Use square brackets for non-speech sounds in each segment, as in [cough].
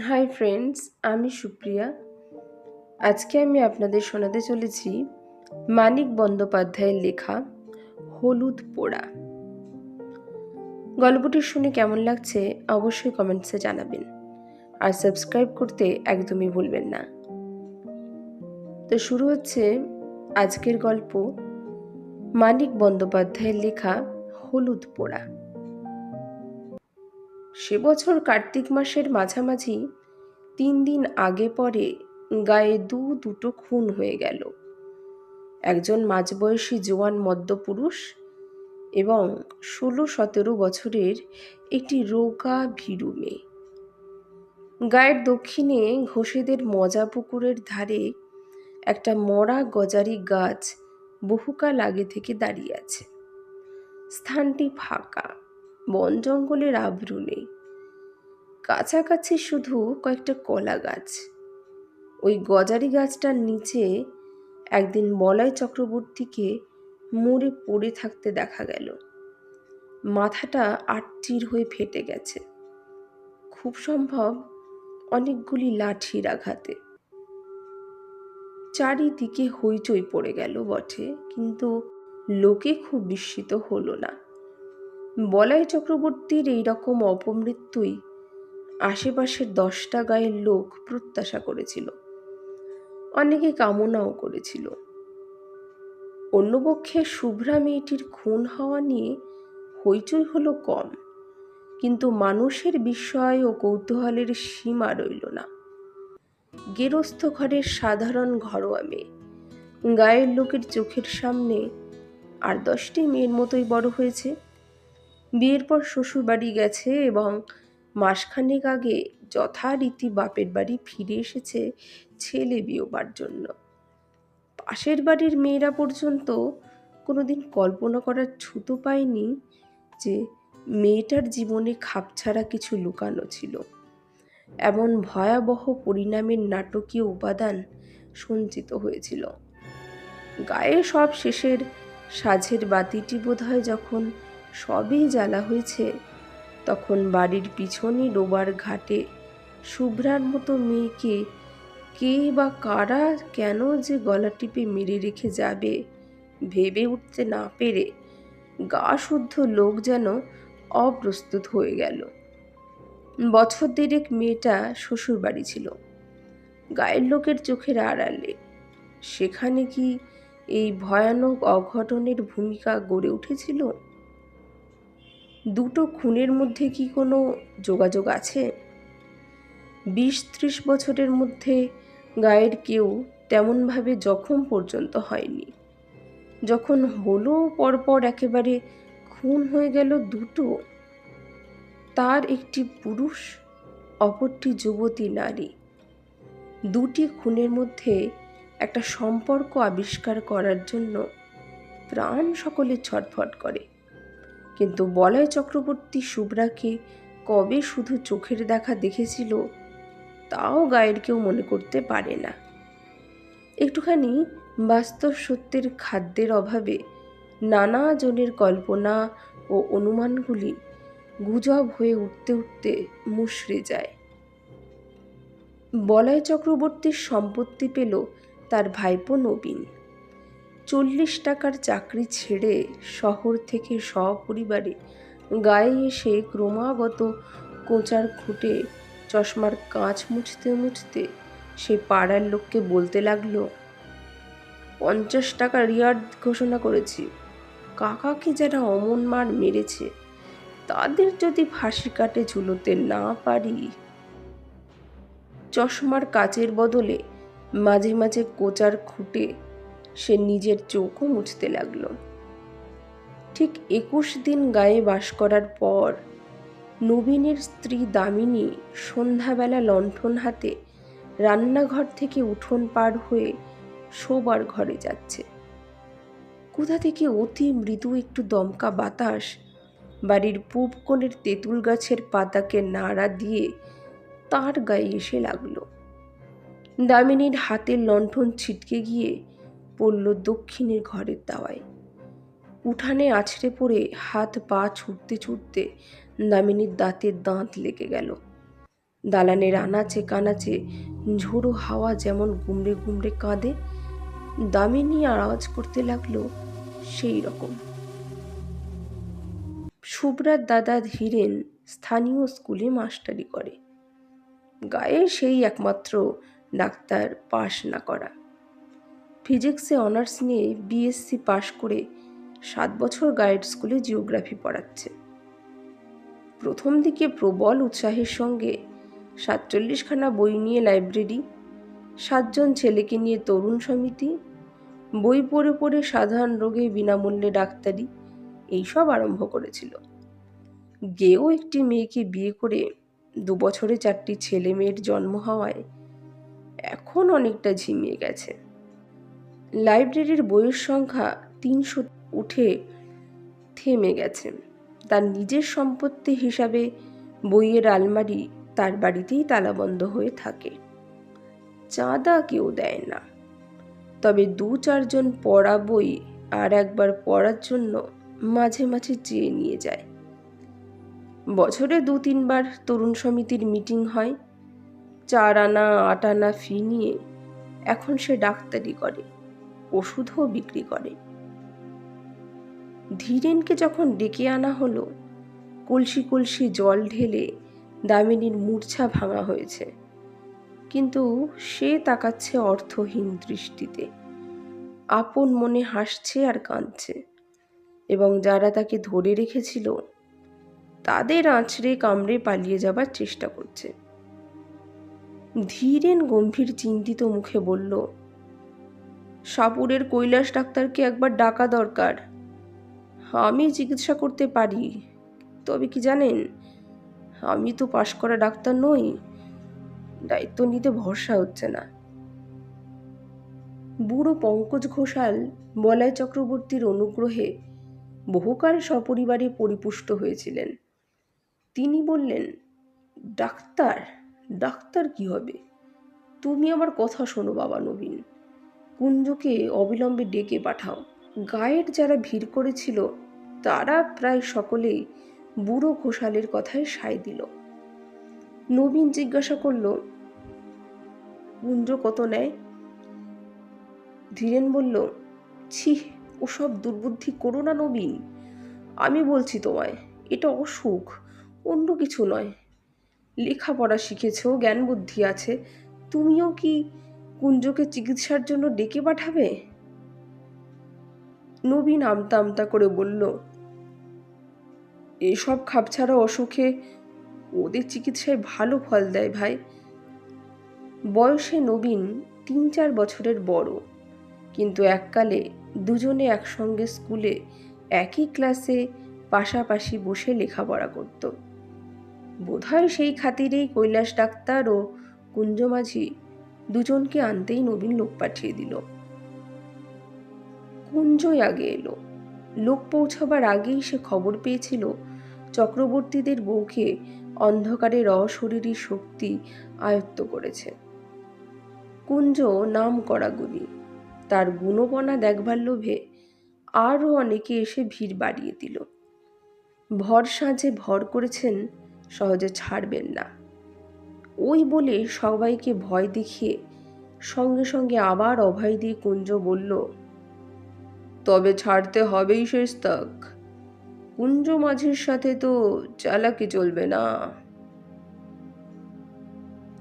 Hi friends, আমি সুপ্রিয়া। আজকে আমি আপনাদের শোনাতে চলেছি মানিক বন্দ্যোপাধ্যায়ের লেখা হলুদ পোড়া। গল্পটি শুনে কেমন লাগছে অবশ্যই কমেন্টসে জানাবেন। আর সাবস্ক্রাইব করতে একদমই ভুলবেন না। তো শুরু হচ্ছে আজকের গল্প মানিক বন্দ্যোপাধ্যায়ের লেখা হলুদ পোড়া। সে বছর কার্তিক মাসের মাঝামাঝি তিন দিন আগে পরে গায়ে দু দুটো খুন হয়ে গেল। একজন মাঝবয়সী জোয়ান মদ্যপুরুষ এবং ষোলো সতেরো বছরের একটি রোগা ভীরু মেয়ে। গায়ের দক্ষিণে ঘোষেদের মজা পুকুরের ধারে একটা মরা গজারি গাছ বহুকাল আগে থেকে দাঁড়িয়ে আছে। স্থানটি ফাঁকা। বন জঙ্গলের আবরু নেই। কাছাকাছি শুধু কয়েকটা কলা গাছ। ওই গজারি গাছটার নিচে একদিন বলয় চক্রবর্তীকে মরে পড়ে থাকতে দেখা গেল। মাথাটা আটচির হয়ে ফেটে গেছে। খুব সম্ভব অনেকগুলি লাঠির আঘাতে। চারিদিকে হইচই পড়ে গেল বটে, কিন্তু লোকে খুব বিস্মিত হলো না। বলাই চক্রবর্তীর এইরকম অপমৃত্যুই আশেপাশের দশটা গায়ের লোক প্রত্যাশা করেছিল। অনেকে কামনাও করেছিল। অন্যপক্ষে শুভ্রা মেয়েটির খুন হওয়া নিয়ে হইচই হলো কম, কিন্তু মানুষের বিস্ময় ও কৌতূহলের সীমা রইল না। গেরস্থ ঘরের সাধারণ ঘরোয়া মেয়ে, গায়ের লোকের চোখের সামনে আর দশটি মেয়ের মতোই বড় হয়েছে। বিয়ের পর শ্বশুর বাড়ি গেছে এবং মাসখানেক আগে যথারীতি বাপের বাড়ি ফিরে এসেছে ছেলে বিয়োবার জন্য। পাশের বাড়ির মেয়েরা পর্যন্ত কোনোদিন কল্পনা করার ছুতো পায়নি যে মেয়েটার জীবনে খাপছাড়া কিছু লুকানো ছিল। এমন ভয়াবহ পরিণামের নাটকীয় উপাদান সঞ্চিত হয়েছিল। গায়ে সব শেষের সাঝের বাতিটি বোধহয় যখন সবই জ্বালা হয়েছে। তখন বাড়ির পিছনে ডোবার ঘাটে শুভ্রার মতো মেয়েকে কে বা কারা কেন যে গলা টিপে মেরে রেখে যাবে ভেবে উঠতে না পেরে গা শুদ্ধ লোক যেন অপ্রস্তুত হয়ে গেল। বছর দেড়েক মেয়েটা শ্বশুর বাড়ি ছিল। গায়ের লোকের চোখের আড়ালে। সেখানে কি এই ভয়ানক অঘটনের ভূমিকা গড়ে উঠেছিল? দুটো খুনের মধ্যে কি কোনো যোগাযোগ আছে? বিশ ত্রিশ বছরের মধ্যে গায়ের কেউ তেমনভাবে জখম পর্যন্ত হয়নি। যখন হলো, পরপর একেবারে খুন হয়ে গেল দুটো। তার একটি পুরুষ, অপরটি যুবতী নারী। দুটি খুনের মধ্যে একটা সম্পর্ক আবিষ্কার করার জন্য প্রাণ সকলে ছটফট করে। কিন্তু বলয় চক্রবর্তী শুভ্রাকে কবে শুধু চোখের দেখা দেখেছিল, তাও গায়ের কেউ মনে করতে পারে না। একটুখানি বাস্তব সত্যের খাদ্যের অভাবে নানা জনের কল্পনা ও অনুমানগুলি গুজব হয়ে উঠতে উঠতে মুশড়ে যায়। বলয় চক্রবর্তীর সম্পত্তি পেল তার ভাইপো নবীন। চল্লিশ টাকার চাকরি ছেড়ে শহর থেকে সপরিবারে গায়ে এসে ক্রমাগত কোঁচার খুঁটে চশমার কাঁচ মুছতে মুছতে সে পাড়ার লোককে বলতে লাগল, পঞ্চাশ টাকা রিয়ার্ড ঘোষণা করেছি। কাকাকে যারা অমন মার মেরেছে। তাদের যদি ফাঁসি কাটে ঝুলোতে না পারি। চশমার কাচের বদলে মাঝে মাঝে কোচার খুঁটে সে নিজের চোখও মুছতে লাগল। ঠিক একুশ দিন গায়ে বাস করার পর নবীনের স্ত্রী দামিনী সন্ধ্যাবেলা লণ্ঠন হাতে রান্নাঘর থেকে উঠোন পার হয়ে শোবার ঘরে যাচ্ছে। কোথা থেকে অতি মৃদু একটু দমকা বাতাস বাড়ির পূব কোণের তেঁতুল গাছের পাতাকে নাড়া দিয়ে তার গায়ে এসে লাগল। দামিনীর হাতের লণ্ঠন ছিটকে গিয়ে পড়ল দক্ষিণের ঘরের দাওয়ায়। উঠানে আছড়ে পড়ে হাত পা ছুটতে ছুটতে দামিনীর দাঁতের দাঁত লেগে গেল। দালানের আনাচে কানাচে ঝোড়ো হাওয়া যেমন গুমড়ে গুমড়ে কাঁদে, দামিনী আওয়াজ করতে লাগল সেই রকম। শুভ্রার দাদা ধীরেন স্থানীয় স্কুলে মাস্টারি করে। গায়ে সেই একমাত্র ডাক্তার পাশ না করা। ফিজিক্সে অনার্স নিয়ে বিএসসি পাশ করে সাত বছর গাইড স্কুলে জিওগ্রাফি পড়াচ্ছে। প্রথম দিকে প্রবল উৎসাহের সঙ্গে সাতচল্লিশখানা বই নিয়ে লাইব্রেরি, সাতজন ছেলেকে নিয়ে তরুণ সমিতি, বই পড়ে পড়ে সাধারণ রোগে বিনামূল্যে ডাক্তারি, এইসব আরম্ভ করেছিল। গেও একটি মেয়েকে বিয়ে করে দু বছরে চারটি ছেলে মেয়ের জন্ম হওয়ায় এখন অনেকটা ঝিমিয়ে গেছে। লাইব্রেরির বইয়ের সংখ্যা তিনশো উঠে থেমে গেছে। তার নিজের সম্পত্তি হিসাবে বইয়ের আলমারি তার বাড়িতেই তালাবন্ধ হয়ে থাকে। চাঁদা কেউ দেয় না। তবে দু চারজন পড়া বই আর একবার পড়ার জন্য মাঝে মাঝে চেয়ে নিয়ে যায়। বছরে দু তিনবার তরুণ সমিতির মিটিং হয়। চার আনা, আট আনা ফি নিয়ে এখন সে ডাক্তারি করে। ওষুধও বিক্রি করে। ধীরেনকে যখন ডেকে আনা হলো, কলসি কলসি জল ঢেলে দামিনীর মূর্ছা ভাঙা হয়েছে। কিন্তু সে তাকাচ্ছে অর্থহীন দৃষ্টিতে। আপন মনে হাসছে আর কাঁদছে এবং যারা তাকে ধরে রেখেছিল, তাদের আঁচড়ে কামড়ে পালিয়ে যাবার চেষ্টা করছে। ধীরেন গম্ভীর চিন্তিত মুখে বলল সাপুরের কৈলাস ডাক্তারকে একবার ডাকা দরকার। আমি চিকিৎসা করতে পারি, তবে কি জানেন? আমি তো পাশ করা ডাক্তার নই, দায়িত্ব নিতে ভরসা হচ্ছে না। বুড়ো পঙ্কজ ঘোষাল বলয় চক্রবর্তীর অনুগ্রহে বহুকাল সপরিবারে পরিপুষ্ট হয়েছিলেন। তিনি বললেন, ডাক্তার ডাক্তার কি হবে? তুমি আমার কথা শোনো বাবা নবীন। কুঞ্জকে অবিলম্বে ডেকে পাঠাও। গায়ের যারা ভিড় করেছিল, তারা প্রায় সকলেই বুড়ো ঘোষালের কথায় সায় দিল। নবীন জিজ্ঞাসা করল, কুঞ্জ কত নেয়? ধীরেন বলল, ছি, ওসব দুর্বুদ্ধি করো না নবীন। আমি বলছি তোমায়, এটা অসুখ, অন্য কিছু নয়। লেখাপড়া শিখেছ জ্ঞান বুদ্ধি আছে, তুমিও কি কুঞ্জকে চিকিৎসার জন্য ডেকে পাঠাবে? নবীন আমতা আমতা করে বলল, এসব খাপছাড়া অসুখে ওদের চিকিৎসায় ভালো ফল দেয় ভাই। বয়সে নবীন তিন চার বছরের বড়। কিন্তু এককালে দুজনে একসঙ্গে স্কুলে একই ক্লাসে পাশাপাশি বসে লেখাপড়া করত। বোধহয় সেই খাতিরেই কৈলাস ডাক্তার ও কুঞ্জমাঝি দুজনকে আনতেই নবীন লোক পাঠিয়ে দিল। কুঞ্জই আগে এলো। লোক পৌঁছাবার আগেই সে খবর পেয়েছিল, চক্রবর্তীদের বউকে অন্ধকারের অশরীরী শক্তি আয়ত্ত করেছে। কুঞ্জ নাম করা গুণী তার গুণপনা দেখবার লোভে আরও অনেকে এসে ভিড় বাড়িয়ে দিল। ভর সাঁজে ভর করেছেন, সহজে ছাড়বেন না। ওই বলে সবাইকে ভয় দেখিয়ে সঙ্গে সঙ্গে আবার অভয় দিয়ে কুঞ্জ বলল, তবে ছাড়তে হবেই শেষ তাক কুঞ্জ মাঝির সাথে তো চালাকি চলবে না।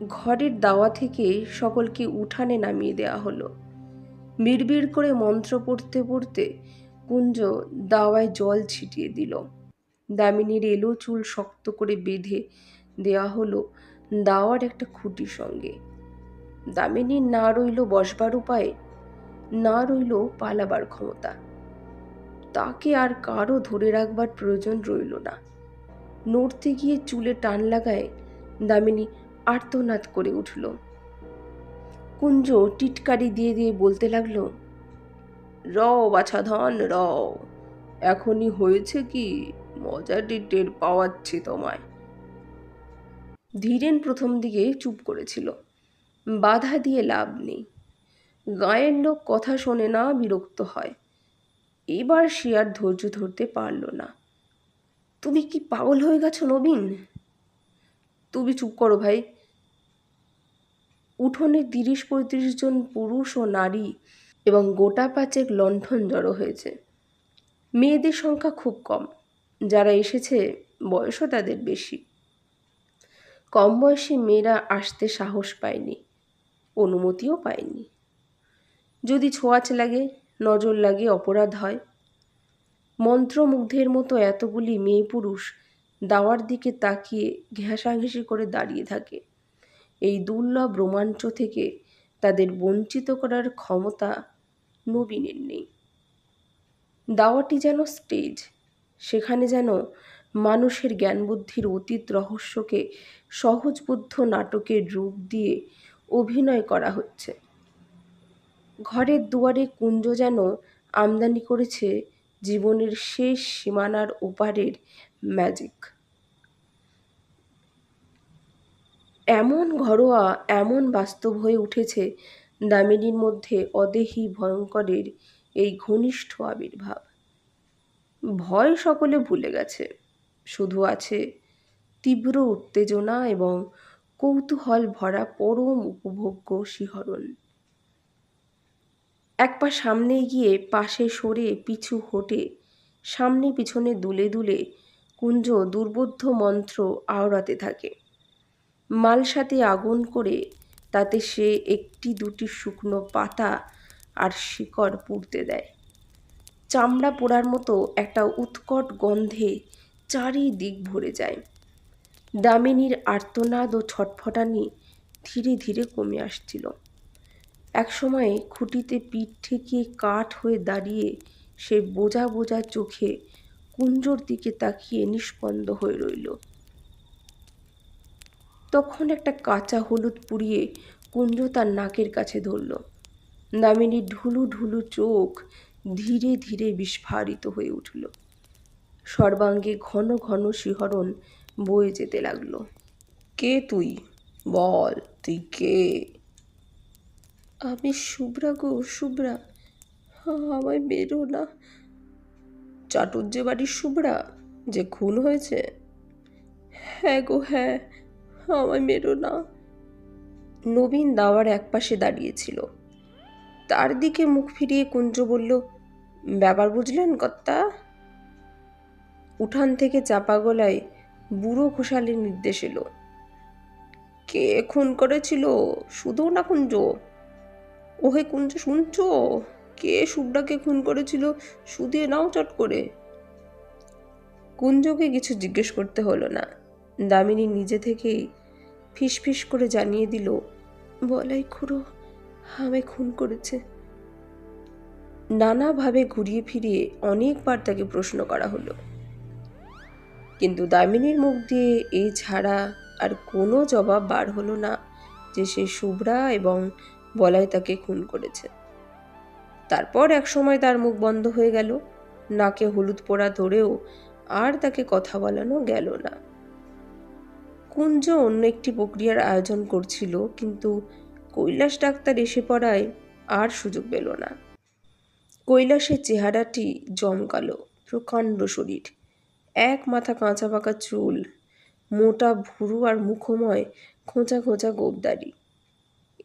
ঘরের দাওয়া থেকে সকলকে উঠানে নামিয়ে দেওয়া হলো। বিড়বিড় করে মন্ত্র পড়তে পড়তে কুঞ্জ দাওয়ায় জল ছিটিয়ে দিল। দামিনীর এলো চুল শক্ত করে বেঁধে দেয়া হলো। দাওয়ার একটা খুঁটির সঙ্গে। দামিনীর না রইল বসবার উপায়ে, না রইল পালাবার ক্ষমতা। তাকে আর কারও ধরে রাখবার প্রয়োজন রইল না। নড়তে গিয়ে চুলে টান লাগায় দামিনী আর্তনাদ করে উঠল। কুঞ্জ টিটকারি দিয়ে দিয়ে বলতে লাগল র বাছাধন র এখনই হয়েছে কি? মজাটি টের পাওয়াচ্ছি তোমায়। ধীরেন প্রথম দিকে চুপ করেছিল। বাধা দিয়ে লাভ নেই। গায়ের লোক কথা শোনে না, বিরক্ত হয়। এবার সে আর ধৈর্য ধরতে পারল না। তুমি কি পাগল হয়ে গেছো নবীন? তুমি চুপ করো ভাই। উঠোনে তিরিশ পঁয়ত্রিশ জন পুরুষ ও নারী এবং গোটা পাঁচেক লণ্ঠন জড়ো হয়েছে। মেয়েদের সংখ্যা খুব কম। যারা এসেছে, বয়সও তাদের বেশি। কম বয়সী মেয়েরা আসতে সাহস পায়নি, অনুমতিও পায়নি। যদি ছোঁয়াচ লাগে, নজর লাগে, অপরাধ হয়। মন্ত্রমুগ্ধের মতো এতগুলি মেয়ে পুরুষ দাওয়ার দিকে তাকিয়ে ঘেঁষাঘেঁষি করে দাঁড়িয়ে থাকে। এই দুর্লভ রোমাঞ্চ থেকে তাদের বঞ্চিত করার ক্ষমতা নবীনের নেই। দাওয়াটি যেন স্টেজ, সেখানে যেন মানুষের জ্ঞানবুদ্ধির অতীত রহস্যকে সহজবুদ্ধ নাটকের রূপ দিয়ে অভিনয় করা হচ্ছে। ঘরের দুয়ারে কুঞ্জ যেন আমদানি করেছে জীবনের শেষ সীমানার ওপারের ম্যাজিক। এমন ঘরোয়া, এমন বাস্তব হয়ে উঠেছে দামিনীর মধ্যে অদেহী ভয়ঙ্করের এই ঘনিষ্ঠ আবির্ভাব। ভয় সকলে ভুলে গেছে। শুধু আছে তীব্র উত্তেজনা এবং কৌতূহল ভরা পরম উপভোগ্য শিহরণ। এক পা সামনে গিয়ে পাশে সরে পিছু হটে, সামনে পিছনে দুলে দুলে কুঞ্জ দুর্বোধ্য মন্ত্র আওড়াতে থাকে। মালসাতে আগুন করে তাতে সে একটি দুটি শুকনো পাতা আর শিকড় পুড়তে দেয়। চামড়া পোড়ার মতো একটা উৎকট গন্ধে চারিদিক ভরে যায়। দামিনীর আর্তনাদ ও ছটফটানি ধীরে ধীরে কমে আসছিল। একসময় খুঁটিতে পিঠ ঠেকিয়ে কাঠ হয়ে দাঁড়িয়ে সে বোঝা বোঝা চোখে কুঞ্জর দিকে তাকিয়ে নিষ্পন্দ হয়ে রইল। তখন একটা কাঁচা হলুদ পুড়িয়ে কুঞ্জ তার নাকের কাছে ধরল। দামিনীর ঢুলু ঢুলু চোখ ধীরে ধীরে বিস্ফারিত হয়ে উঠল। সর্বাঙ্গে ঘন ঘন শিহরণ বয়ে যেতে লাগল। কে তুই? বল, তুই কে? আমি শুভ্রা গো, শুভ্রা। আমায় বেরো না। চাটুর্যে বাড়ির শুভ্রা, যে খুন হয়েছে? হ্যাঁ গো হ্যাঁ আমায় মেরো না। নবীন দাওয়ার এক পাশে দাঁড়িয়েছিল। তার দিকে মুখ ফিরিয়ে কুঞ্জ বলল, ব্যাপার বুঝলেন কর্তা? উঠান থেকে চাপা গলায় বুড়ো ঘোষালের নির্দেশ এলো। কে খুন করেছিল? শুধু না কুঞ্জ? ওহে কুঞ্জ, শুনছ? কে শুভ্রাকে খুন করেছিল? শুধিয়ে নাও চট করে। কুঞ্জকে কিছু জিজ্ঞেস করতে হলো না। দামিনী নিজে থেকেই ফিসফিস করে জানিয়ে দিল, বলাই খুড়ো আমায় খুন করেছে। নানাভাবে ঘুরিয়ে ফিরিয়ে অনেকবার তাকে প্রশ্ন করা হলো। কিন্তু দামিনীর মুখ দিয়ে এই ছাড়া আর কোনো জবাব বার হলো না যে সে শুভ্রা এবং বলাই তাকে খুন করেছে। তারপর এক সময় তার মুখ বন্ধ হয়ে গেল। নাকে হলুদ পোড়া ধরেও আর তাকে কথা বলানো গেল না। কুঞ্জ অন্য একটি প্রক্রিয়ার আয়োজন করছিল, কিন্তু কৈলাস ডাক্তার এসে পড়ায় আর সুযোগ পেল না। কৈলাসের চেহারাটি জমকালো, প্রকাণ্ড শরীর। এক মাথা কাঁচা পাকা চুল, মোটা ভুরু আর মুখময় খোঁচা খোঁচা গোবদারি।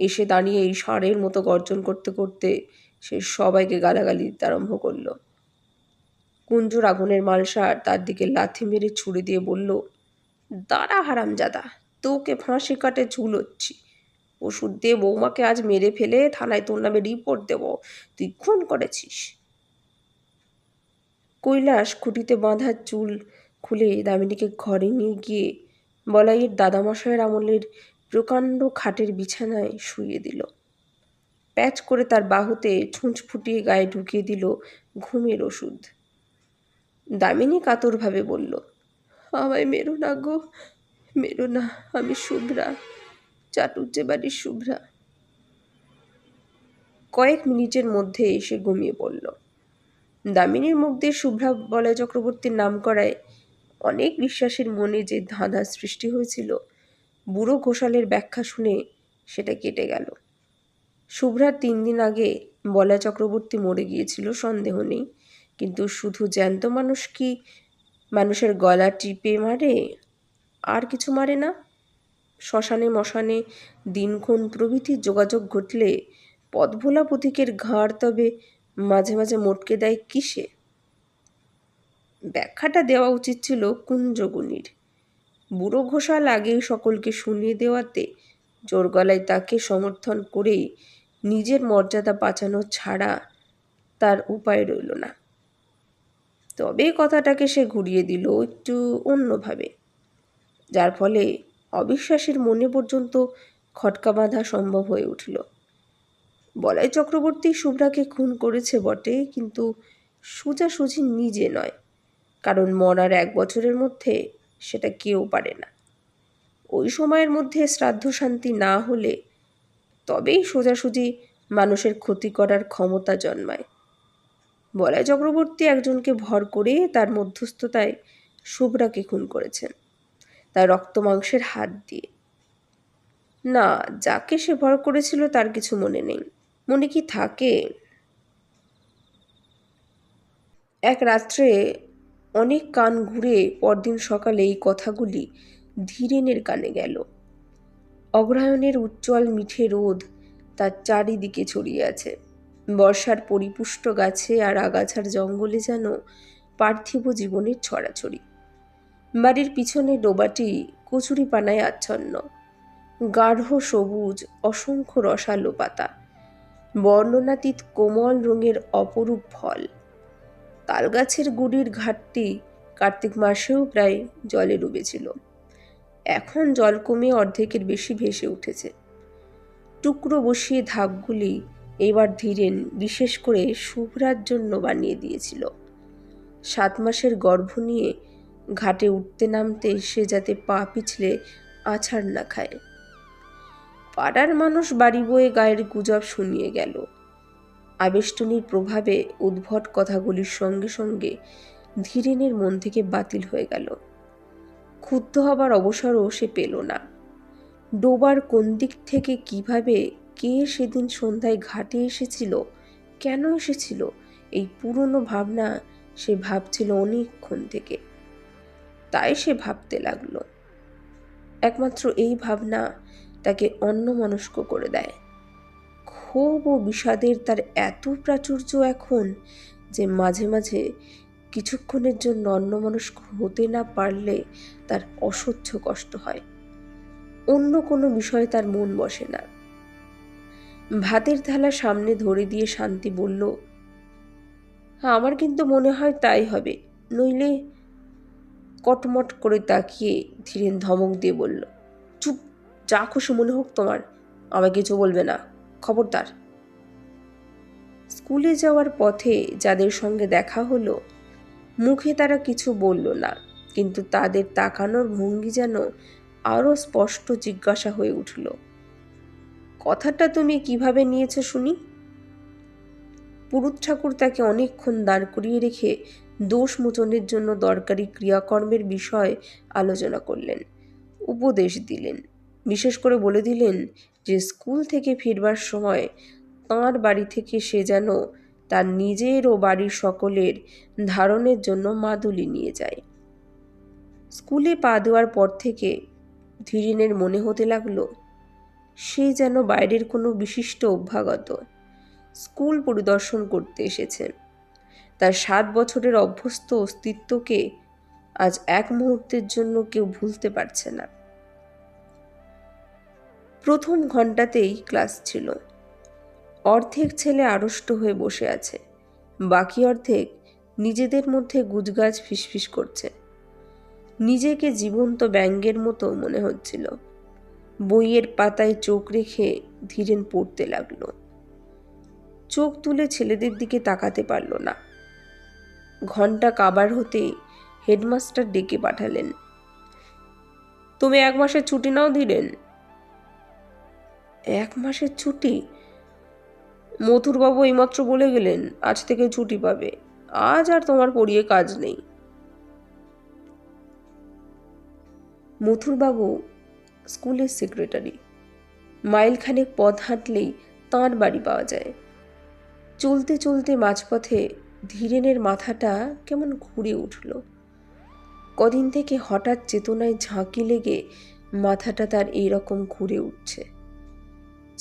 এসে দাঁড়িয়ে এই ষাঁড়ের মতো গর্জন করতে করতে সে সবাইকে গালাগালি দিতে আরম্ভ করল। কুঞ্জুর আগুনের মালসার তার দিকে লাথি মেরে ছুড়ে দিয়ে বলল, দাঁড়া হারামজাদা, তোকে ফাঁসি কাটে ঝুলোচ্ছি। ওষুধ দিয়ে বৌমাকে আজ মেরে ফেলে থানায় তোর নামে রিপোর্ট দেব। তুই খুন করেছিস। কৈলাস খুঁটিতে বাঁধা চুল খুলে দামিনীকে ঘরে নিয়ে গিয়ে বলাইয়ের দাদামশাইয়ের আমলের প্রকাণ্ড খাটের বিছানায় শুইয়ে দিল। প্যাচ করে তার বাহুতে ছুঁচ ফুটিয়ে গায়ে ঢুকিয়ে দিল ঘুমের ওষুধ। দামিনী কাতরভাবে বলল, আমায় মেরো না গো, মেরো না, আমি শুভ্রা চাটুর্যে বাড়ির শুভ্রা। কয়েক মিনিটের মধ্যে এসে ঘুমিয়ে পড়ল। দামিনীর মুখ দিয়ে শুভ্রা বলয় চক্রবর্তীর নাম করায় অনেক বিশ্বাসের মনে যে ধাঁধা সৃষ্টি হয়েছিল। বুড়ো ঘোষালের ব্যাখ্যা শুনে সেটা কেটে গেল। শুভ্রার তিন দিন আগে বলয় চক্রবর্তী মরে গিয়েছিল, সন্দেহ নেই। কিন্তু শুধু জ্যান্ত মানুষ কি মানুষের গলা টিপে মারে? আর কিছু মারে না। শ্মশানে মশানে দিনক্ষণ প্রভৃতির যোগাযোগ ঘটলে পদভোলা পথিকের ঘাড় তবে মাঝে মাঝে মোটকে দেয় কিসে? ব্যাখ্যাটা দেওয়া উচিত ছিল কুঞ্জগুনির বুড়ো ঘোষাল আগেই সকলকে শুনিয়ে দেওয়াতে জোর গলায় তাকে সমর্থন করেই নিজের মর্যাদা বাঁচানো ছাড়া তার উপায় রইল না। তবে কথাটাকে সে ঘুরিয়ে দিল একটু অন্যভাবে, যার ফলে অবিশ্বাসের মনে পর্যন্ত খটকা বাঁধা সম্ভব হয়ে উঠল। বলাই চক্রবর্তী শুভ্রাকে খুন করেছে বটে, কিন্তু সোজাসুজি নিজে নয়। কারণ মরার এক বছরের মধ্যে সেটা কেউ পারে না। ওই সময়ের মধ্যে শ্রাদ্ধ শান্তি না হলে তবেই সোজাসুজি মানুষের ক্ষতি করার ক্ষমতা জন্মায়। বলাই চক্রবর্তী একজনকে ভর করে তার মধ্যস্থতায় শুভ্রাকে খুন করেছেন, তার রক্ত মাংসের হাত দিয়ে। না, যাকে সে ভর করেছিল তার কিছু মনে নেই। মনে কি থাকে? এক রাত্রে অনেক কান ঘুরে পরদিন সকালে এই কথাগুলি ধীরেনের কানে গেল। অগ্রহায়ণের উজ্জ্বল মিঠে রোদ তার চারিদিকে ছড়িয়ে আছে। বর্ষার পরিপুষ্ট গাছে আর আগাছার জঙ্গলে যেন পার্থিব জীবনের ছড়াছড়ি। বাড়ির পিছনে ডোবাটি কচুরি পানায় আচ্ছন্ন। গাঢ় সবুজ, অসংখ্য রসালো পাতা। বর্ণনাতীত কোমল রঙের অপরূপ ফল। তালগাছের গুড়ির ঘাটটি কার্তিক মাসেও প্রায় জলে ডুবেছিল। এখন জল কমে অর্ধেকের বেশি ভেসে উঠেছে। টুকরো বসিয়ে ধাপগুলি এবার ধীরেন বিশেষ করে শুভ্রার জন্য বানিয়ে দিয়েছিল। সাত মাসের গর্ভ নিয়ে ঘাটে উঠতে নামতে সে যাতে পা পিছলে আছাড় না খায়। পাড়ার মানুষ বাড়ি বয়ে গায়ের গুজব শুনিয়ে গেল। আবেষ্টনীর প্রভাবে উদ্ভট কথাগুলির সঙ্গে সঙ্গে ধীরেনের মন থেকে বাতিল হয়ে গেল। ক্ষুব্ধ হবার অবসরও সে পেল না। ডোবার কোন দিক থেকে কীভাবে কে সেদিন সন্ধ্যায় ঘাটে এসেছিল, কেন এসেছিল, এই পুরনো ভাবনা সে ভাবছিল অনেকক্ষণ থেকে। তাই সে ভাবতে লাগল। একমাত্র এই ভাবনা তাকে অন্যমনস্ক করে দেয়। ক্ষোভ ও বিষাদের তার এত প্রাচুর্য এখন যে মাঝে মাঝে কিছুক্ষণের জন্য অন্যমনস্ক হতে না পারলে তার অসহ্য কষ্ট হয়। অন্য কোনো বিষয়ে তার মন বসে না। ভাতের থালা সামনে ধরে দিয়ে শান্তি বলল, আমার কিন্তু মনে হয় তাই হবে। নইলে কটমট করে তাকিয়ে ধীরেন ধমক দিয়ে বলল যা খুশি মনে হোক তোমার আমাকে কিছু বলবে না, খবরদার। স্কুলে যাওয়ার পথে যাদের সঙ্গে দেখা হলো, মুখে তারা কিছু বলল না, কিন্তু তাদের তাকানোর ভঙ্গি যেন আরও স্পষ্ট জিজ্ঞাসা হয়ে উঠল। কথাটা তুমি কীভাবে নিয়েছ শুনি? পুরুত ঠাকুর তাকে অনেকক্ষণ দাঁড় করিয়ে রেখে দোষ মোচনের জন্য দরকারি ক্রিয়াকর্মের বিষয় আলোচনা করলেন, উপদেশ দিলেন। বিশেষ করে বলে দিলেন যে স্কুল থেকে ফিরবার সময় তাঁর বাড়ি থেকে সে যেন তার নিজের ও বাড়ির সকলের ধারণের জন্য মাদুলি নিয়ে যায়। স্কুলে পা দেওয়ার পর থেকে ধীরেনের মনে হতে লাগল, সে যেন বাইরের কোনো বিশিষ্ট অভ্যাগত স্কুল পরিদর্শন করতে এসেছে। তার সাত বছরের অভ্যস্ত অস্তিত্বকে আজ এক মুহূর্তের জন্য কেউ ভুলতে পারছে না। প্রথম ঘন্টাতেই ক্লাস ছিল। অর্ধেক ছেলে আড়ষ্ট হয়ে বসে আছে। বাকি অর্ধেক নিজেদের মধ্যে গুজগাছ ফিসফিস করছে। নিজেকে জীবন্ত ব্যঙ্গের মতো মনে হচ্ছিল। বইয়ের পাতায় চোখ রেখে ধীরেন পড়তে লাগল। চোখ তুলে ছেলেদের দিকে তাকাতে পারল না। ঘণ্টা কাবার হতেই হেডমাস্টার ডেকে পাঠালেন। তুমি এক মাসের ছুটি নাও দিলেন এক মাসের ছুটি? মথুরবাবু এইমাত্র বলে গেলেন, আজ থেকে ছুটি পাবে। আজ আর তোমার পড়িয়ে কাজ নেই। মথুরবাবু স্কুলের সেক্রেটারি। মাইলখানেক পথ হাঁটলেই তাঁর বাড়ি পাওয়া যায়। চলতে চলতে মাঝপথে ধীরেনের মাথাটা কেমন ঘুরে উঠল। কদিন থেকে হঠাৎ চেতনায় ঝাঁকি লেগে মাথাটা তার এইরকম ঘুরে উঠছে।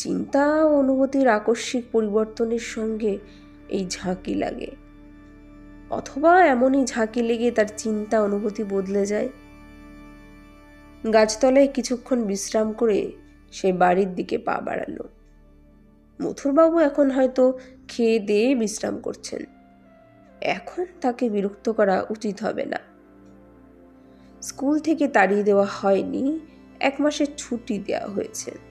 চিন্তা অনুভূতির আকস্মিক পরিবর্তনের সঙ্গে এই ঝাঁকি লাগে। অথবা এমনই ঝাঁকি লেগে তার চিন্তা অনুভূতি বদলে যায়। গাছতলায় কিছুক্ষণ বিশ্রাম করে সে বাড়ির দিকে পা বাড়ালো। মথুরবাবু এখন হয়তো খেয়ে দিয়ে বিশ্রাম করছেন। এখন তাকে বিরক্ত করা উচিত হবে না। স্কুল থেকে তাড়িয়ে দেওয়া হয়নি, এক মাসের ছুটি দেওয়া হয়েছে।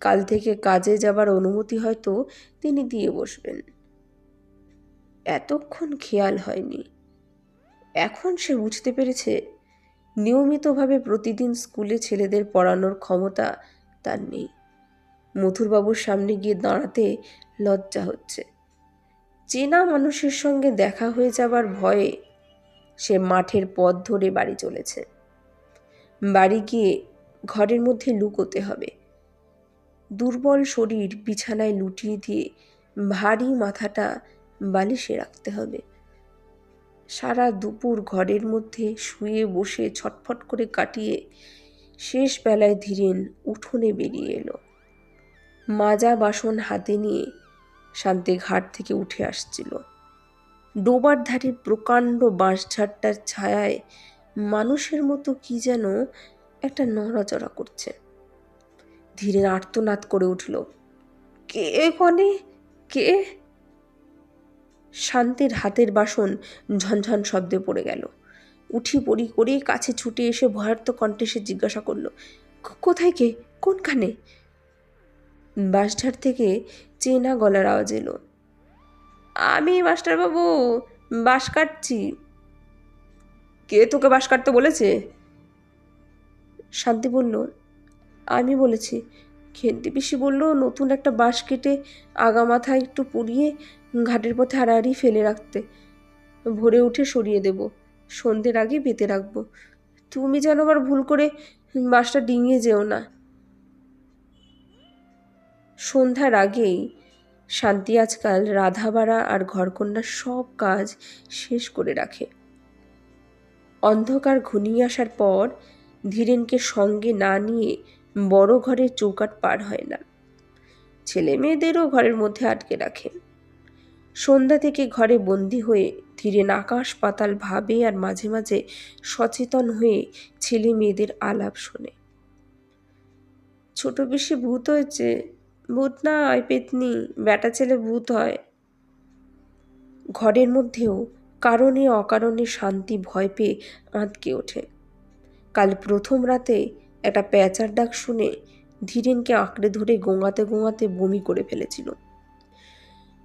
কাল থেকে কাজে যাবার অনুমতি হয়তো তিনি দিয়ে বসবেন। এতক্ষণ খেয়াল হয়নি। এখন সে বুঝতে পেরেছে, নিয়মিতভাবে প্রতিদিন স্কুলে ছেলেদের পড়ানোর ক্ষমতা তার নেই। মথুরবাবুর সামনে গিয়ে দাঁড়াতে লজ্জা হচ্ছে। চেনা মানুষের সঙ্গে দেখা হয়ে যাবার ভয়ে সে মাঠের পথ ধরে বাড়ি চলেছে। বাড়ি গিয়ে ঘরের মধ্যে লুকোতে হবে। দুর্বল শরীর বিছানায় লুটিয়ে দিয়ে ভারী মাথাটা বালিশে রাখতে হবে। সারা দুপুর ঘরের মধ্যে শুয়ে বসে ছটফট করে কাটিয়ে শেষ বেলায় ধীরেন উঠোনে বেরিয়ে এলো। মাজা বাসন হাতে নিয়ে শান্তি ঘাট থেকে উঠে আসছিল। ডোবার ধারে প্রকাণ্ড বাঁশঝাড়টার ছায়ায় মানুষের মতো কি যেন একটা নড়াচড়া করছে। ধীরে আর্তনাদ করে উঠল, কে কনে কে? শান্তির হাতের বাসন ঝনঝন শব্দে পড়ে গেল। উঠি পড়ি করে কাছে ছুটে এসে ভয়ার্থ কণ্ঠে সে জিজ্ঞাসা করল কোথায় কে? কোনখানে? বাসঝাড় থেকে চেনা গলার আওয়াজ এলো, আমি মাস্টারবাবু বাস কাটছি। কে তোকে বাস কাটতে বলেছে? শান্তি বলল আমি বলেছি। খেন্তি পিসি বলল, নতুন একটা বাঁশ কেটে আগা মাথায় একটু পুড়িয়ে ঘাটের পথে হাড়াহাড়ি ফেলে রাখতে। ভোরে উঠে সরিয়ে দেব। সন্ধ্যের আগে পেতে রাখব। তুমি যেন আবার ভুল করে বাসটা ডিঙিয়ে যেও না। সন্ধ্যার আগেই শান্তি আজকাল রাধাবাড়া আর ঘরকন্যার সব কাজ শেষ করে রাখে। অন্ধকার ঘনিয়ে আসার পর ধীরেনকে সঙ্গে না নিয়ে বড় ঘরের চৌকাট পার হয় না। ছেলে মেয়েদেরও ঘরের মধ্যে আটকে রাখে। সন্ধ্যা থেকে ঘরে বন্দি হয়ে ধীরেন আকাশ পাতাল ভাবে আর মাঝে মাঝে সচেতন হয়ে ছেলে মেয়েদের আলাপ শোনে। ছোট বেশি ভূত হয়েছে, ভূত না হয় পেতনি বেটা ছেলে ভূত হয়। ঘরের মধ্যেও কারণে অকারণে শান্তি ভয় পেয়ে আঁতকে ওঠে। কাল প্রথম রাতে একটা প্যাঁচার ডাক শুনে ধীরেনকে আঁকড়ে ধরে গোঙাতে গোঙাতে বমি করে ফেলেছিল।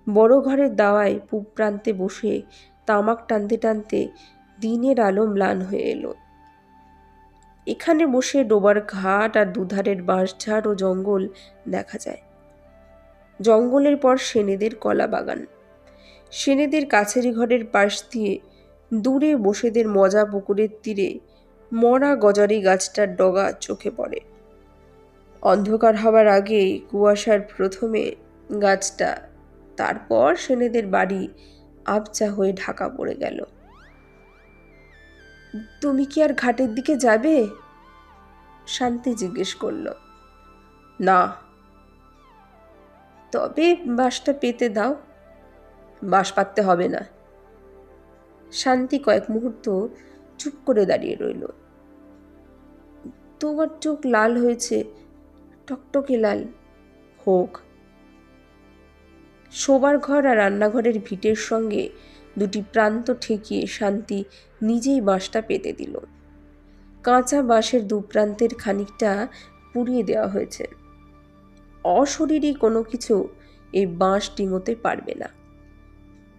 বড় ঘরের দাওয়ায় পূব প্রান্তে বসে তামাক টানতে টানতে দিনের আলো ম্লান হয়ে এলো। এখানে বসে ডোবার ঘাট আর দুধারের বাঁশঝাড় ও জঙ্গল দেখা যায়। জঙ্গলের পর সেনেদের কলা বাগান। সেনেদের কাছেরি ঘরের পাশ দিয়ে দূরে বসেদের মজা পুকুরের তীরে মরা গজারি গাছটার ডগা চোখে পড়ে। অন্ধকার হওয়ার আগেই কুয়াশার প্রথমে গাছটা, তারপর সেনেদের বাড়ি আবচা হয়ে ঢাকা পড়ে গেল। তুমি কি আর ঘাটের দিকে যাবে? শান্তি জিজ্ঞেস করল। না। তবে বাঁশটা পেতে দাও। বাঁশ পাততে হবে না। শান্তি কয়েক মুহূর্ত চুপ করে দাঁড়িয়ে রইল। তোমার চোখ লাল হয়েছে, টকটকে লাল। হোক। শোবার ঘর আর রান্নাঘরের ভিটের সঙ্গে দুটি প্রান্ত ঠেকিয়ে শান্তি নিজেই বাঁশটা পেতে দিল। কাঁচা বাঁশের দু প্রান্তের খানিকটা পুড়িয়ে দেওয়া হয়েছে। অশরীরী কোনো কিছু এই বাঁশ ডিঙোতে পারবে না।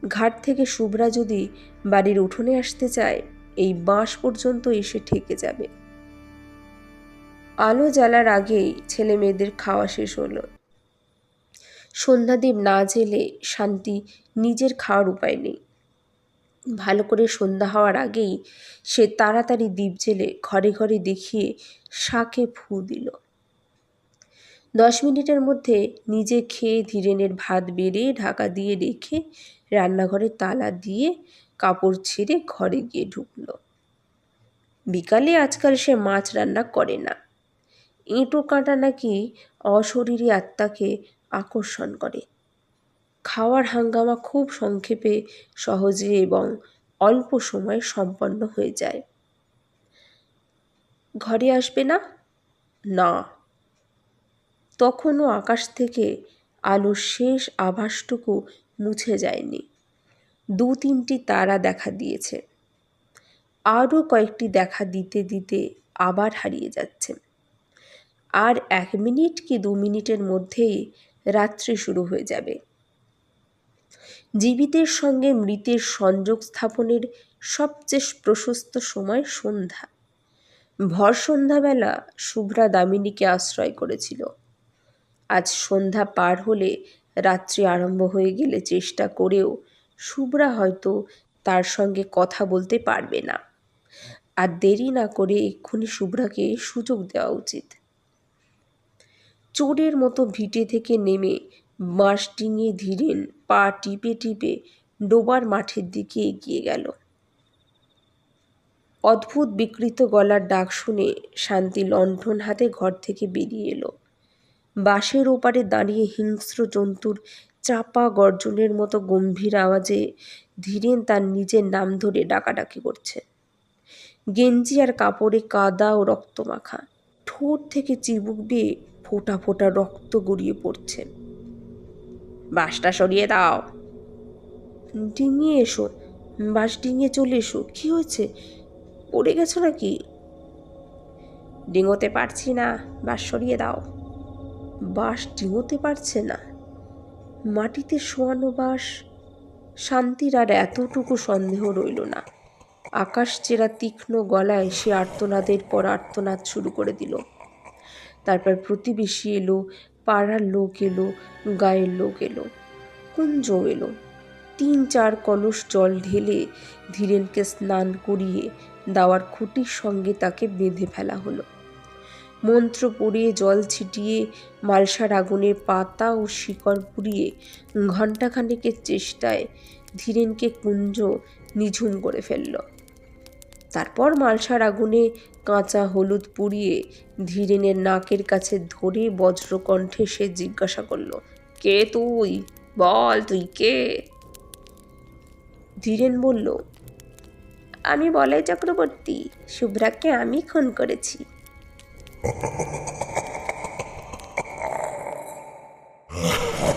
ঘাট থেকে শুভ্রা যদি বাড়ির উঠোনে আসতে চায়, এই বাঁশ পর্যন্ত এসে ঠেকে যাবে। আলো জ্বালার আগেই ছেলে মেয়েদের খাওয়া শেষ হলো। সন্ধ্যাদীপ না জেলে শান্তি নিজের খাওয়ার উপায় নেই। ভালো করে সন্ধ্যা হওয়ার আগেই সে তাড়াতাড়ি দ্বীপ জেলে ঘরে ঘরে দেখিয়ে শাকে ফু দিল। দশ মিনিটের মধ্যে নিজে খেয়ে ধীরেনের ভাত বেড়ে ঢাকা দিয়ে রেখে রান্নাঘরে তালা দিয়ে কাপড় ছেড়ে ঘরে গিয়ে ঢুকল। বিকালে আজকাল সে মাছ রান্না করে না। এঁটো কাঁটা নাকি অশরীরী আত্মাকে আকর্ষণ করে। খাওয়ার হাঙ্গামা খুব সংক্ষেপে, সহজে এবং অল্প সময়ে সম্পন্ন হয়ে যায়। ঘরে আসবে না? না। তখনও আকাশ থেকে আলোর শেষ আভাসটুকু মুছে যায়নি। দু তিনটি তারা দেখা দিয়েছে। আরও কয়েকটি দেখা দিতে দিতে আবার হারিয়ে যাচ্ছে। আর এক মিনিট কি দু মিনিটের মধ্যেই রাত্রি শুরু হয়ে যাবে। জীবিতের সঙ্গে মৃতের সংযোগ স্থাপনের সবচেয়ে প্রশস্ত সময় সন্ধ্যা। ভর সন্ধ্যাবেলা শুভ্রা দামিনীকে আশ্রয় করেছিল। আজ সন্ধ্যা পার হলে রাত্রি আরম্ভ হয়ে গেলে চেষ্টা করেও শুভ্রা হয়তো তার সঙ্গে কথা বলতে পারবে না। আর দেরি না করে এক্ষুনি শুভ্রাকে সুযোগ দেওয়া উচিত। চোরের মতো ভিটে থেকে নেমে বাঁশ ডিঙিয়ে ধীরেন, পা টিপে টিপে ডোবার মাঠের দিকে এগিয়ে গেল। অদ্ভুত বিকৃত গলার ডাক শুনে শান্তি লণ্ঠন হাতে ঘর থেকে বেরিয়ে এলো। বাঁশের ওপারে দাঁড়িয়ে হিংস্র জন্তুর চাপা গর্জনের মতো গম্ভীর আওয়াজে ধীরেন তার নিজের নাম ধরে ডাকাডাকি করছে। গেঞ্জি আর কাপড়ে কাদা ও রক্ত মাখা ঠোঁট থেকে চিবুক বেয়ে ফোটা ফোটা রক্ত গড়িয়ে পড়ছে। বাসটা সরিয়ে দাও। ডিঙিয়ে এসো। বাস ডিঙিয়ে চলে এসো। কি হয়েছে? পড়ে গেছো নাকি? ডিঙোতে পারছি না। বাস সরিয়ে দাও। বাস ডিঙোতে পারছে না। মাটিতে শোয়ানো বাস। শান্তির আর এতটুকু সন্দেহ রইল না। আকাশ চেরা তীক্ষ্ণ গলায় সে আর্তনাদের পর আর্তনাদ শুরু করে দিল। তারপর প্রতিবেশী এলো, পাড়ার লোক এলো, গায়ের লোক এলো কুঞ্জ এলো। তিন চার কলস জল ঢেলে ধীরেনকে স্নান করিয়ে দাওয়ার খুঁটির সঙ্গে তাকে বেঁধে ফেলা হলো। মন্ত্র পড়িয়ে জল ছিটিয়ে মালসার আগুনের পাতা ও শিকড় পুড়িয়ে ঘণ্টাখানেকের চেষ্টায় ধীরেনকে কুঞ্জ নিঝুম করে ফেলল। তারপর মালসার আগুনে কাঁচা হলুদ পুড়িয়ে ধীরেনের নাকের কাছে ধরে বজ্রকণ্ঠে সে জিজ্ঞাসা করল, কে তুই? বল, তুই কে? ধীরেন বলল, আমি বলাই চক্রবর্তী, শুভ্রাকে আমি খুন করেছি। [laughs]